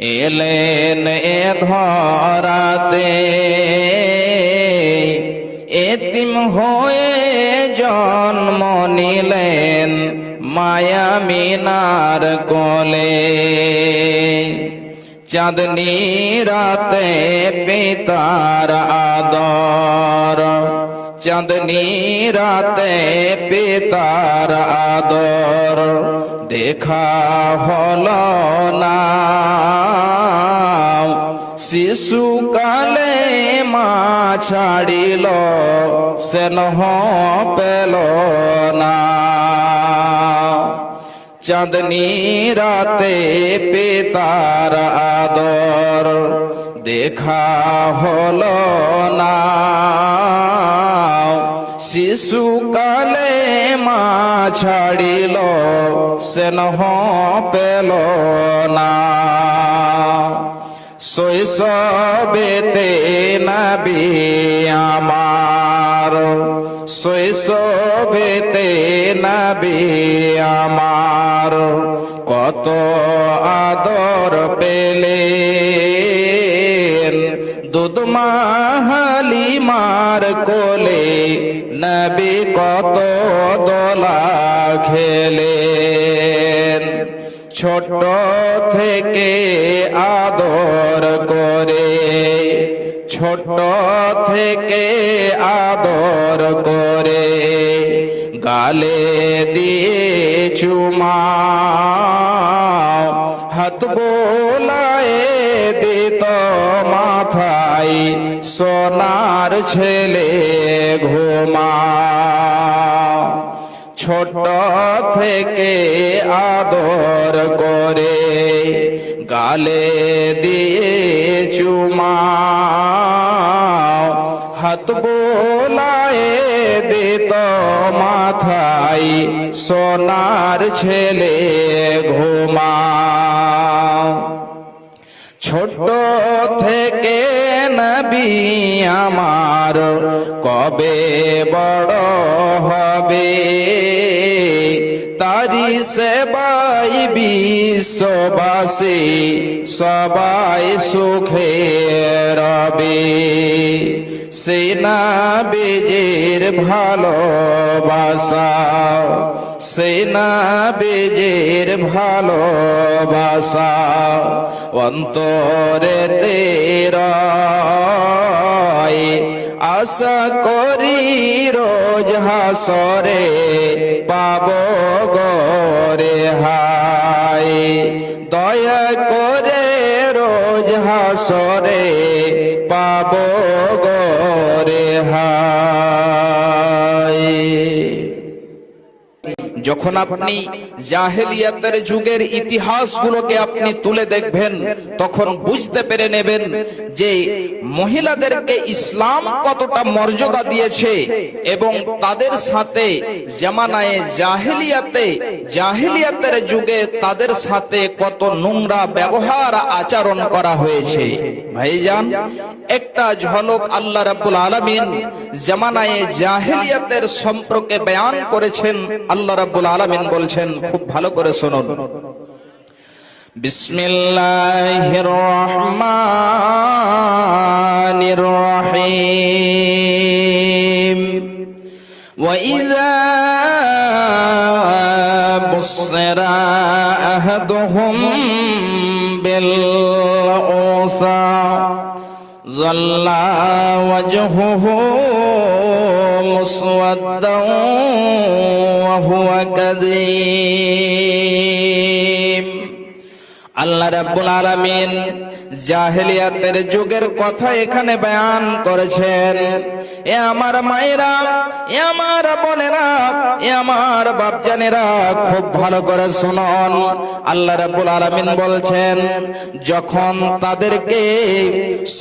এলেন এ ধরাতে। এতিম হয়ে জন্ম নিলেন মায়া মিনার কোলে। চাঁদনি রাতে পিতার আদর। চাঁদনি রাতে পিতার আদর। দেখা হলো না। শিশুকালে মা ছাড়িল সেনহ পেল না। চাঁদনি রাতে পিতার আদর দেখা হলো না। শিশুকালে মা ছাড়িল সেনহ পেল না। শৈশবেতে নবী আমার, শৈশবেতে নবী আমার, কত আদর পেলে মাহালি মার কোলে, নবী কত দোলা খেলেন। ছোট থেকে আদর করে ছোট থেকে আদর করে, গালে দিয়ে চুমা, হাত বোলায় দিত মাথায় সোনার ছেলে ঘুমা। ছোট থেকে আদর করে গালে দিয়ে চুমা। হাত বোলায় দিত মাথায়, সোনার ছেলে ঘুমা। ছোট থেকে নবী আমার কবে বড় হবে তারি সেবাই বিশ্ববাসী সবাই সুখে রবে সেনা বেজের ভালোবাসা, সেনা বেজের ভালোবাসা, অন্তরে তেরাই আশা করি রোজ হাসরে পাব গরে হাই দয়া করে রোজ হাসরে পাব যখন আপনি জাহেলিয়াতের যুগের ইতিহাসগুলোকে আপনি তুলে দেখবেন, তখন বুঝতে পেরে নেবেন যে মহিলাদেরকে ইসলাম কতটা মর্যাদা দিয়েছে এবং তাদের সাথে জামানায় জাহেলিয়াতে, জাহেলিয়াতের যুগে তাদের সাথে কত নোংরা ব্যবহার আচরণ করা হয়েছে। ভাইজান, একটা ঝলক আল্লাহ রাব্বুল আলামিন জামানায় জাহেলিয়াতের সম্পর্কে বয়ান করেছেন আল্লাহ রাব্বুল আলামিন বলছেন খুব ভালো করে শুনুন বিসমিল্লাহির রহমানির রহিম وإذا بصر أحدهم بالأنثى ظل وجهه مسودا وهو كذيب আল্লাহ রাব্বুল আলামিন জাহেলিয়াতের যুগের কথা এখানে বয়ান করেছেন এ আমার মায়েরা, এ আমার বোনেরা, এ আমার বাপজানেরা খুব ভালো করে শুনুন। আল্লাহ রাব্বুল আলামিন বলছেন, যখন তাদেরকে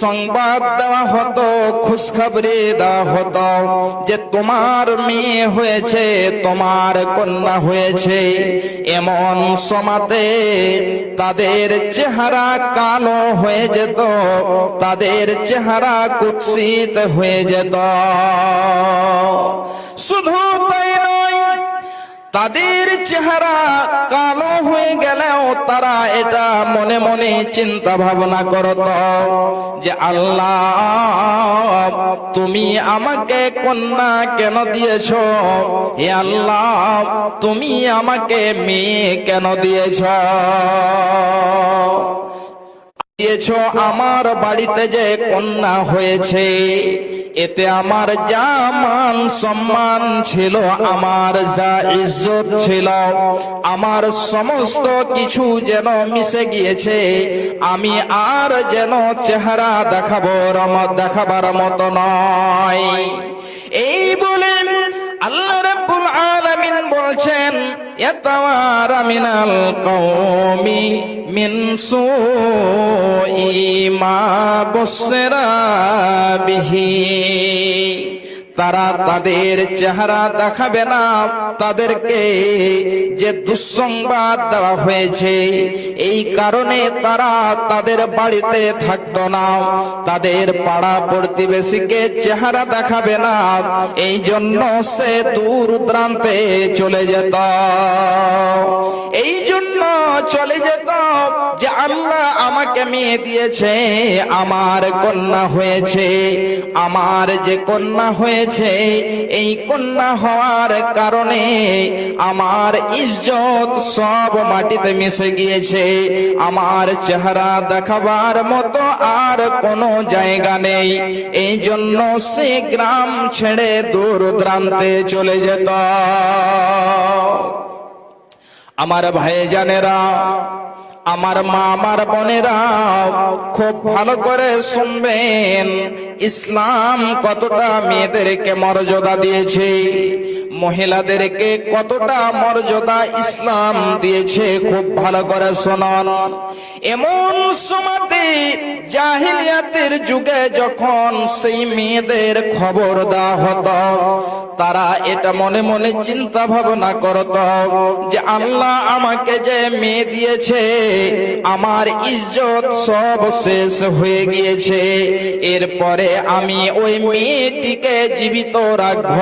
সংবাদ দেওয়া হতো, খুশখবরি দেওয়া হতো যে তোমার মেয়ে হয়েছে, তোমার কন্যা হয়েছে, এমন সমাতে তাদের চেহারা কালো হয়ে যেত, তাদের চেহারা কুৎসিত হয়ে যেত। শুধু তাই নয়, তাদের চেহারা কালো হয়ে গেলেও তারা এটা মনে মনে চিন্তা ভাবনা করত যে, আল্লাহ, তুমি আমাকে কন্যা কেন দিয়েছ? হে আল্লাহ, তুমি আমাকে মেয়ে কেন দিয়েছ? দিয়েছ, আমার বাড়িতে যে কন্যা হয়েছে এতে আমার যা মান সম্মান ছিল, আমার যা ইজ্জত ছিল। আমার সমস্ত কিছু যেন মিশে গিয়েছে, আমি আর যেন চেহারা দেখাবো, রমত দেখাবার মতো নয়। এই বলে আল্লাহ আলামিন বলছেন ইয়াতাওয়ারা মিনাল কওমি মিন সুই মা বিহি। তারা তাদের চেহারা দেখাবে না। তাদেরকে যে দুঃসংবাদ দেওয়া হয়েছে, এই কারণে তারা তাদের বাড়িতে থাকতো না। তাদের পাড়া প্রতিবেশীকে চেহারা দেখাবে না। এই জন্য সে দূর দূরান্তে চলে যেত। এই জন্য চলে যেত যে আল্লাহ আমাকে মেয়ে দিয়েছে, আমার কন্যা হয়েছে। আমার যে কন্যা হয়েছে এই কন্যা হওয়ার কারণে আমার ইজ্জত সব মাটিতে মিশে গিয়েছে। আমার চেহারা দেখাবার মতো আর কোনো জায়গা নেই। এই জন্য সে গ্রাম ছেড়ে দূর দূরান্তে চলে যেত। আমার ভাই জানেরা আমার মা আমার বোনেরা খুব ভালো করে শুনবেন। ইসলাম কতটা মেয়েদেরকে মর্যাদা দিয়েছে? মহিলাদেরকে কতটা মর্যাদা ইসলাম দিয়েছে? খুব ভালো করে শোনন। এমন সময়তে জাহিলিয়াতের যুগে যখন সেই মেয়েদের খবর দেওয়া হতো, তারা এটা মনে মনে চিন্তা ভাবনা করত যে, আল্লাহ আমাকে যে মেয়ে দিয়েছে, আমার ইজ্জত সব শেষ হয়ে গিয়েছে। এরপরে আমি ওই মেয়েটিকে জীবিত রাখব।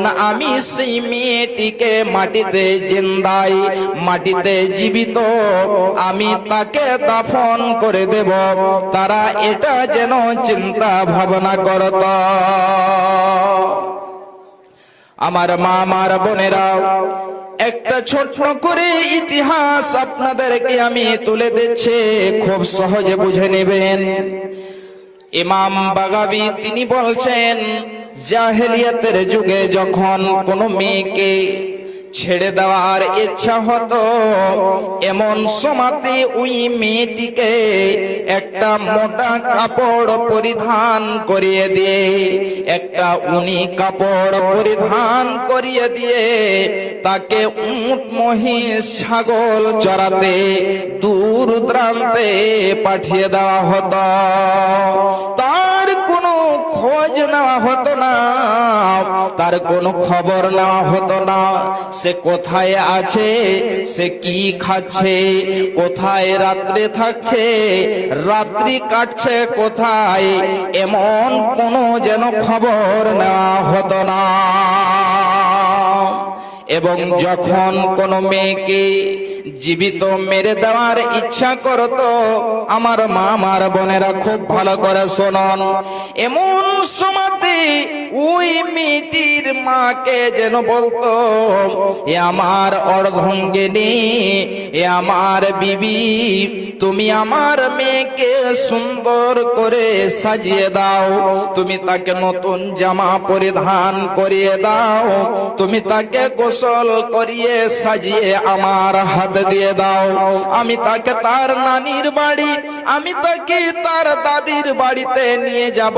না, আমি সেই মেয়েটিকে মাটিতে জিন্দাই, মাটিতে জীবিত। আমি তাকে দাফন করে দেব। তারা এটা যেন চিন্তা ভাবনা করত। আমার মা, আমার বোনেরা, একটা ছোট্ট করে ইতিহাস আপনাদেরকে আমি তুলে দিচ্ছি। খুব সহজে বুঝে নেবেন। ইমাম বাগাবি তিনি বলছেন জাহেলিয়াতের যুগে যখন কোনো মেয়েকে ছেড়ে দেওয়ার ইচ্ছা হতো। এমন সমাতে ওই মেয়েটিকে একটা মোটা কাপড় পরিধান করিয়ে দিয়ে একটা উনি কাপড় পরিধান করিয়ে দিয়ে তাকে উট মহিষ ছাগল চড়াতে দূর দূরান্তে পাঠিয়ে দেওয়া হতো। তার কোনো খোঁজ নেওয়া হতো না। তার কোনো খবর নেওয়া হতো না। সে কোথায় আছে? সে কি খাচ্ছে? কোথায় রাত্রে থাকছে? রাত্রি কাটছে কোথায়? এমন কোনো যেন খবর নেওয়া হতো না। এবং যখন কোনো মেয়েকে জীবিত মেরে দেওয়ার ইচ্ছা করত। আমার মা, আমার বোনেরা খুব ভালো করে শোনন। এমন সময়তে ওই মেয়েটির মাকে যেন বলতো, এ আমার অর্ধঙ্গিনী, এ আমার বিবি, তুমি আমার মেয়েকে সুন্দর করে সাজিয়ে দাও। তুমি তাকে নতুন জামা পরিধান করিয়ে দাও। তুমি তাকে গোসল করিয়ে সাজিয়ে আমার হাত দিয়ে দাও। আমি তাকে তার নানির বাড়ি, আমি তাকে তার দাদির বাড়িতে নিয়ে যাব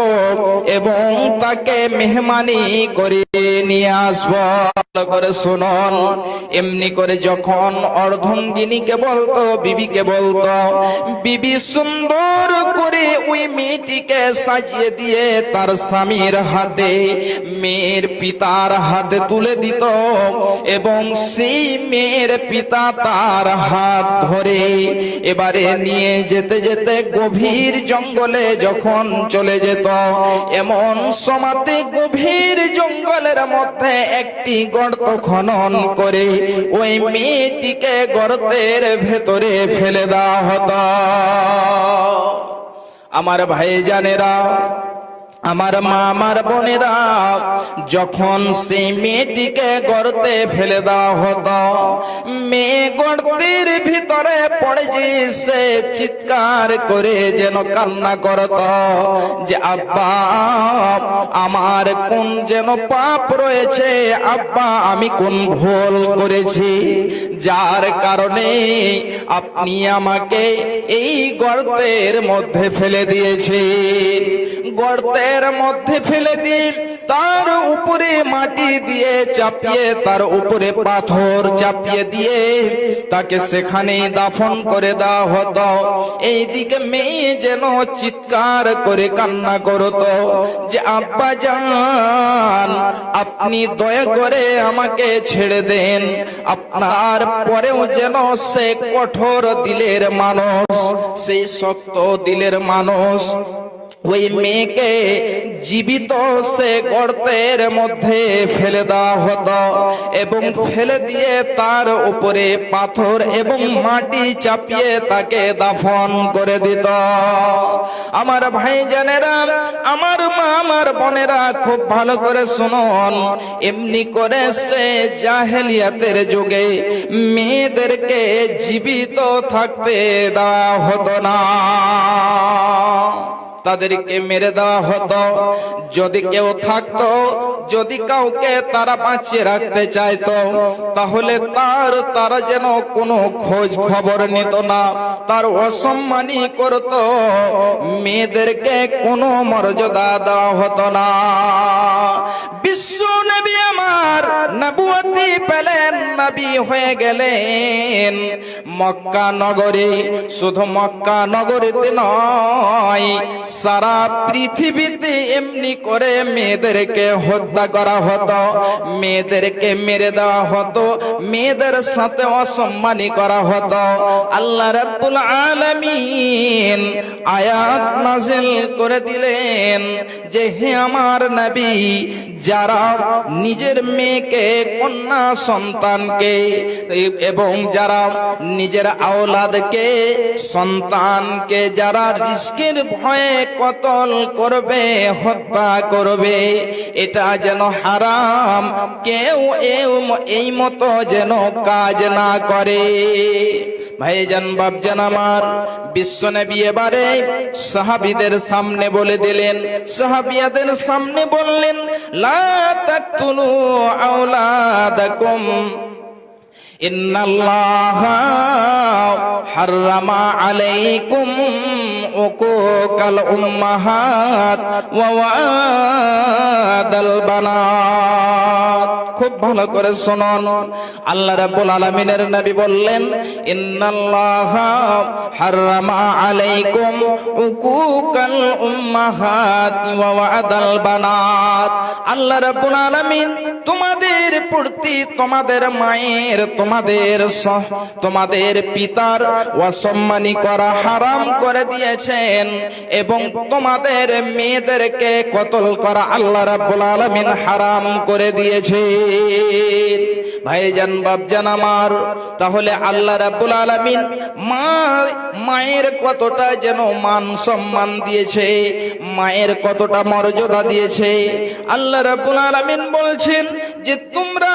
এবং তাকে মেহমানি করে নিয়ে আসব করে শুনুন। এমনি করে যখন অর্ধঙ্গিনীকে বলতো, বিবিকে বলতো, বিবি সুন্দর করে ওই মেয়েটিকে সাজিয়ে দিয়ে তার স্বামীর হাতে, মেয়ের পিতার হাতে তুলে দিত এবং সেই মেয়ের পিতা তার হাত ধরে এবারে নিয়ে যেতে যেতে গভীর জঙ্গলে যখন চলে যেত, এমন সমাতে গভীর জঙ্গলের মধ্যে একটি গর্ত খনন করে ওই মেয়েটিকে গর্তের ভেতরে ফেলে দেওয়া হতো। আমার ভাই জানেরা আমার মা আমার বোনেরা যখন সেই মেয়েটিকে গর্তে ফেলে দেওয়া হতো, মেয়ে গর্তের ভিতরে পড়েছে সে চিৎকার করে যেন কান্না করত যে, আব্বা, আমার কোন যেন পাপ রয়েছে? আব্বা, আমি কোন ভুল করেছি? যার কারণে আপনি আমাকে এই গর্তের মধ্যে ফেলে দিয়েছেন। গর্তের মধ্যে ফেলে দিন। তার উপরে মাটি দিয়ে চাপিয়ে, তার উপরে পাথর চাপিয়ে দিয়ে তাকে সেখানে দাফন করে দেওয়া হতো। এইদিকে মেয়ে যেন চিৎকার করে কান্না করতো যে, আব্বা যান আপনি দয়া করে আমাকে ছেড়ে দেন। আপনার পরেও যেন সে কঠোর দিলের মানুষ সেই সত্য দিলের মানুষ। ওই মেয়েকে জীবিত সে গর্তের মধ্যে ফেলে দেওয়া হতো এবং ফেলে দিয়ে তার উপরে পাথর এবং মাটি চাপিয়ে তাকে দাফন করে দিত। আমার ভাই জানেরা আমার মা, আমার বোনেরা খুব ভালো করে শুনুন। এমনি করে সে জাহেলিয়াতের যুগে মেয়েদেরকে জীবিত থাকতে দেওয়া হতো না। তাদেরকে মেরে দেওয়া হতো। যদি কেউ থাকতো, যদি কাউকে তারা বাঁচিয়ে রাখতে চাইতো, তাহলে তার, তারা যেন কোনো খোঁজ খবর নিত না। তার অসম্মানই করত। মেয়েদেরকে কোনো মর্যাদা দেওয়া হতো না। বিশ্ব নবী আমার নবুয়তি পেলেন নবী হয়ে গেলেন। মক্কা নগরে শুধু মক্কা নগরীতে নয়, সারা পৃথিবীতে এমনি করে মেয়েদেরকে হত্যা করা হতো, মেয়েদেরকে মেরে দেওয়া হতো, মেয়েদের সাথে অসম্মানী করা হতো। আল্লাহ রাব্বুল আলামিন আয়াত নাজিল করে দিলেন যে, হে আমার নবী, যারা নিজের মেয়েকে কন্যা সন্তানকে, এবং যারা নিজের আওলাদকে, সন্তানকে যারা রিস্কের ভয়ে কতল করবে, হত্যা করবে, এটা যেন হারাম, কেউ এই মতো যেন কাজ না করে। ভাইজান বাবজান আমার বিশ্ব নবী এবারে সাহাবিদের সামনে বলে দিলেন, সাহাবিয়াদের সামনে বললেন, লা তাকতুলু আওলাদাকুম। ইন্নাল্লাহ হারামা আলাইকুম উকুকাল উম্মাহাত ওয়া ওয়াদাল বানাত। খুব ভালো করে শুনুন। আল্লাহ রাব্বুল আলামিনের নবী বললেন, ইন্নাল্লাহ হারামা আলাইকুম উকুকাল উম্মাহাত ওয়া ওয়াদাল বানাত। আল্লাহ রাব্বুল আলামিন, তোমাদের প্রতি তোমাদের মায়ের, তোমাদের তোমাদের পিতার অসম্মানী করা হারাম করে দিয়েছেন এবং তোমাদের মেয়েদেরকে কতল করা আল্লাহ রাব্বুল আলামিন হারাম করে দিয়েছে। ভাইজান বাবজান আমার, তাহলে আল্লাহ রাব্বুল আলামিন মা, মায়ের কতটা যেন মান সম্মান দিয়েছে, মায়ের কতটা মর্যাদা দিয়েছে। আল্লাহ রাব্বুল আলামিন বলছেন যে, তোমরা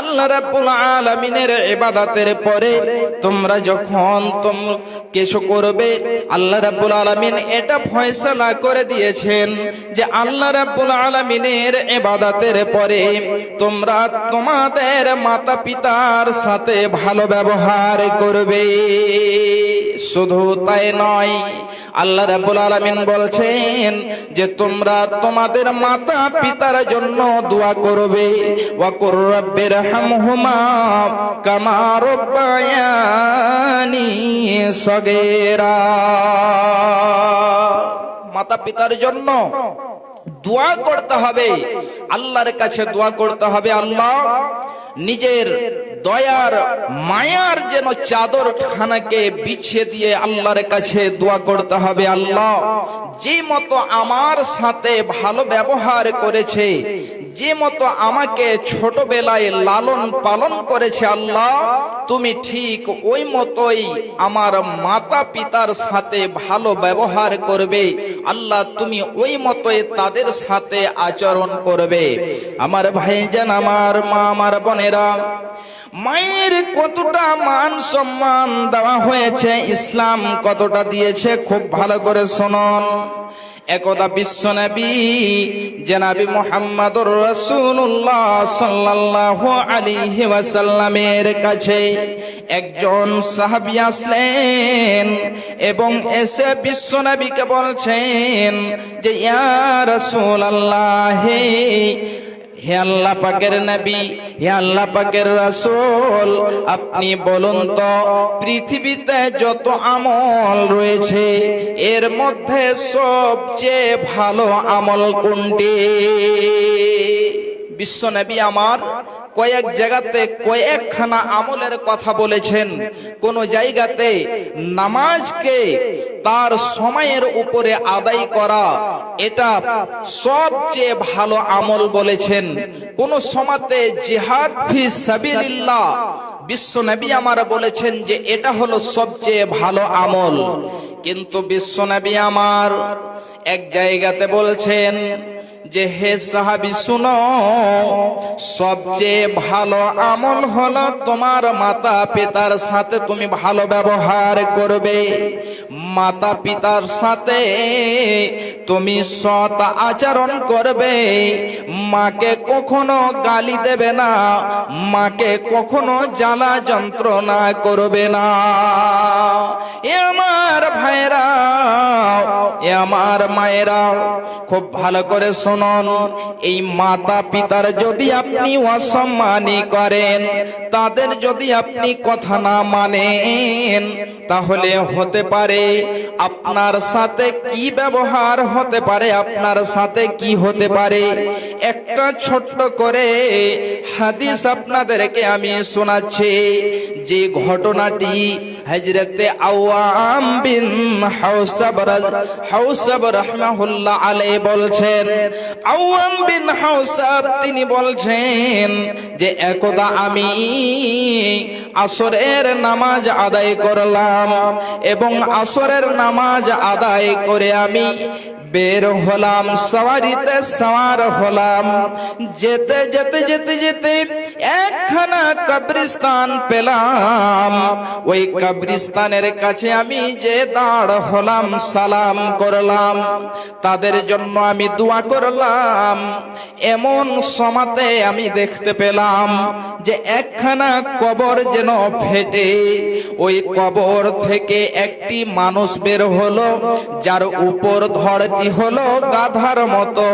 আল্লাহ রাব্বুল আলামিনের ইবাদতের পরে তোমরা যখন তোম কিছু করবে, আল্লাহ রাব্বুল আলামিন এটা ফয়সালা করে দিয়েছেন যে, আল্লাহ রাব্বুল আলামিনের ইবাদতের পরে তোমরা তোমাদের মাতা পিতার সাথে ভালো ব্যবহার করবে। শুধু তাই নয়, আল্লাহ রাব্বুল আলামিন বলছেন যে তোমরা তোমাদের মাতা পিতার জন্য দোয়া করবে। ওয়া কুর রাব্বির হামহুমা কামা রব্বায়ানি সগীরা। মাতা পিতার জন্য দোয়া করতে হবে। আল্লাহর কাছে দোয়া করতে হবে আল্লাহ। নিজের দয়ার, মায়ার যেন চাদর খানাকে বিছিয়ে দিয়ে আল্লাহর কাছে দোয়া করতে হবে আল্লাহ। যে মতো আমার সাথে ভালো ব্যবহার করেছে, যে মতো আমাকে ছোটবেলায় লালন পালন করেছে আল্লাহ, তুমি ঠিক ওই মতোই আমার মাতা পিতার সাথে ভালো ব্যবহার করবে। আল্লাহ, তুমি ওই মতোই তাদের সাথে আচরণ করবে। আমার ভাই ভাইজান, আমার মা, আমার বোনেরা, মায়ের কতটা মান সম্মান দেওয়া হয়েছে, ইসলাম কতটা দিয়েছে, খুব ভালো করে শুনুন। একদা বিশ্ব নবী, জেনাবি মোহাম্মদুর রাসূলুল্লাহ সাল্লাল্লাহু আলাইহি ওয়াসাল্লামের কাছে একজন সাহাবী আসলেন এবং এসে বিশ্ব নবীকে বলছেন যে, ইয়া রাসূলুল্লাহ হে আল্লাহ পাকের নবী, হে আল্লাহ পাকের রাসূল, আপনি বলুন তো, পৃথিবীতে যত আমল রয়েছে, এর মধ্যে সবচেয়ে ভালো আমল কোনটি? বিশ্ব নবী আমার কয়েক জায়গাতে কয়েকখানা আমলের কথা বলেছেন। কোন জায়গাতে নামাজকে তার সময়ের উপরে আদায় করা, এটা সবচেয়ে ভালো আমল বলেছেন। কোন সমাতে জিহাদ ফি সাবিলিল্লাহ, বিশ্ব নবী আমার বলেছেন যে এটা হলো সবচেয়ে ভালো আমল। কিন্তু বিশ্ব নবী আমার এক জায়গাতে বলছেন যে হে সাহাবি, শুনো। সবচেয়ে ভালো আমল হলো তোমার মাতা পিতার সাথে তুমি ভালো ব্যবহার করবে। মাতা পিতার সাথে তুমি সৎ আচরণ করবে। মাকে কখনো গালি দেবে না। মাকে কখনো জ্বালা যন্ত্রণা করবে না। এ আমার ভাইরা, এ আমার মায়েরা, খুব ভালো করে শুনুন। এই মাতা পিতার যদি আপনি অসম্মানী করেন, তাদের যদি আপনি কথা না মানেন, তাহলে হতে পারে আপনার সাথে কি ব্যবহার হতে পারে, আপনার সাথে কি হতে পারে? একটা ছোট্ট করে হাদিস আপনাদেরকে আমি শোনাচ্ছি। যে ঘটনাটি হজরতে আওয়াম বিন হাউসাব হাউসাব রহমাহুল্লাহ আলাই বলছেন, আওয়াম বিন হাউসাব তিনি বলছেন যে, একদা আমি আসরের নামাজ আদায় করলাম এবং আসরের নামাজ আদায় করে আমি বের হলাম, সওয়ারিতে সওয়ার হলাম। যেতে যেতে যেতে যেতে একখানা কবরিস্তান পেলাম। ওই কবরিস্তানের কাছে আমি যে দাঁড় হলাম, সালাম করলাম। তাদের জন্য আমি দোয়া করলাম। এমন সমাতে আমি দেখতে পেলাম যে একখানা কবর যেন ফেটে। ওই কবর থেকে একটি মানুষ বের হলো, যার উপর ধরটি হলো গাধার মতো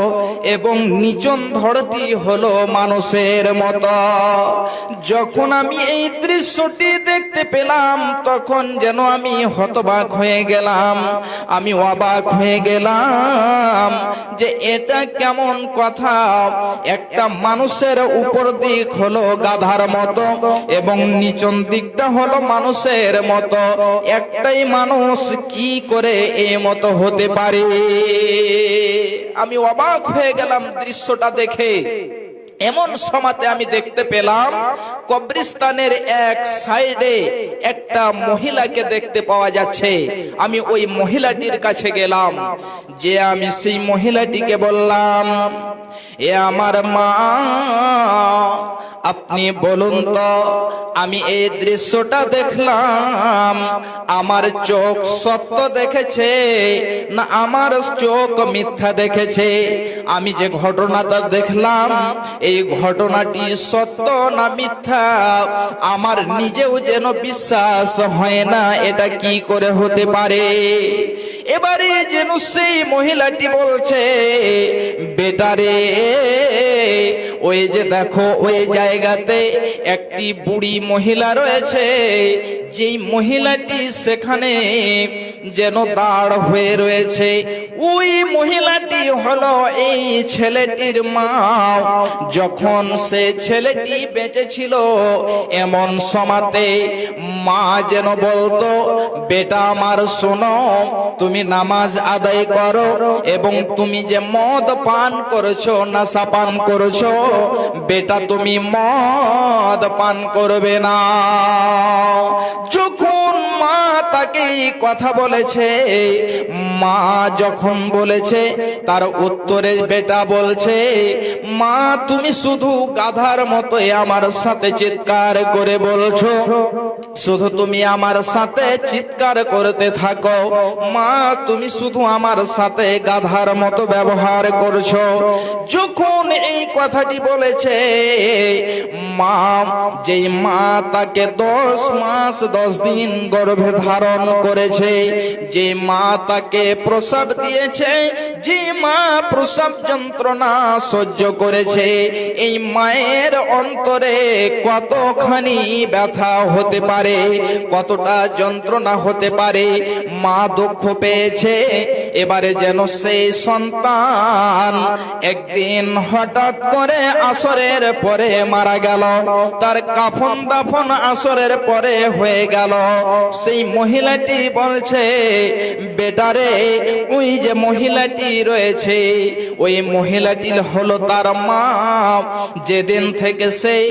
এবং নিচন ধরটি হলো মানুষের মতো। যখন আমি এই দৃশ্যটি দেখতে পেলাম, তখন যেন আমি হতবাক হয়ে গেলাম। আমি অবাক হয়ে গেলাম যে এটা কেমন কথা। একটা মানুষের উপর দিক হলো গাধার মতো এবং নিচন দিকটা হলো মানুষের মতো। একটাই মানুষ কি করে এই মতো হতে পারে? আমি অবাক হয়ে গেলাম দৃশ্যটা দেখে। এমন সমাতে আমি দেখতে পেলাম কবরিস্তানের এক সাইডে একটা মহিলাকে দেখতে পাওয়া যাচ্ছে। আমি ওই মহিলাটির কাছে গেলাম, যে আমি সেই মহিলাটিকে বললাম, এ আমার মা, আপনি বলুন তো, আমি এই দৃশ্যটা দেখলাম, আমার চোখ সত্য দেখেছে না আমার চোখ মিথ্যা দেখেছে? আমি যে ঘটনাটা দেখলাম এই ঘটনাটি সত্য না মিথ্যা? আমার নিজেও যেন বিশ্বাস হয় না, এটা কি করে হতে পারে? এবারে যেন সেই মহিলাটি বলছে, বেটারে, ওই যে দেখো, ওই জায়গাতে একটি বুড়ি মহিলা রয়েছে। যেই মহিলাটি সেখানে যেন দাঁড় হয়ে রয়েছে। ওই মহিলাটি হলো এই ছেলেটির মা যখন সে ছেলেটি বেঁচে ছিল এমন সমাতে মা যেন বলতো, বেটা আমার শোনো, তুমি নামাজ আদায় করো এবং তুমি যে মদ পান করেছ, নাশা পান করেছ, বেটা তুমি মদ পান করবে না। যখন মা তাকে কথা বলেছে, মা যখন বলেছে তার উত্তরে বেটা বলছে, মা, তুমি শুধু গাধার মতোই আমার সাথে চিৎকার করে বলছো। শুধু তুমি আমার সাথে চিৎকার করতে থাকো। মা, তুমি শুধু আমার সাথে গাধার মতো ব্যবহার করছ। যখন এই কথাটি বলেছে, মা, যেই মা তাকে দশ মাস, দশ দিন গর্ভে ধারণ করেছে, যে মা তাকে প্রসাব দিয়েছে, যে মা প্রসব যন্ত্রণা সহ্য করেছে। এই মায়ের অন্তরে কতখানি ব্যথা হতে পারে, কতটা যন্ত্রণা হতে পারে, মা দুঃখ পেয়েছে। এবারে যেন সেই সন্তান একদিন হঠাৎ করে আসরের পরে মারা গেল। তার কাফন দাফন আসরের পরে হয়ে গেল। সেই মহিলাটি বলছে, বেটারে, ওই যে মহিলাটি রয়েছে, ওই মহিলাটি হলো তার মা। যেদিন থেকে সেই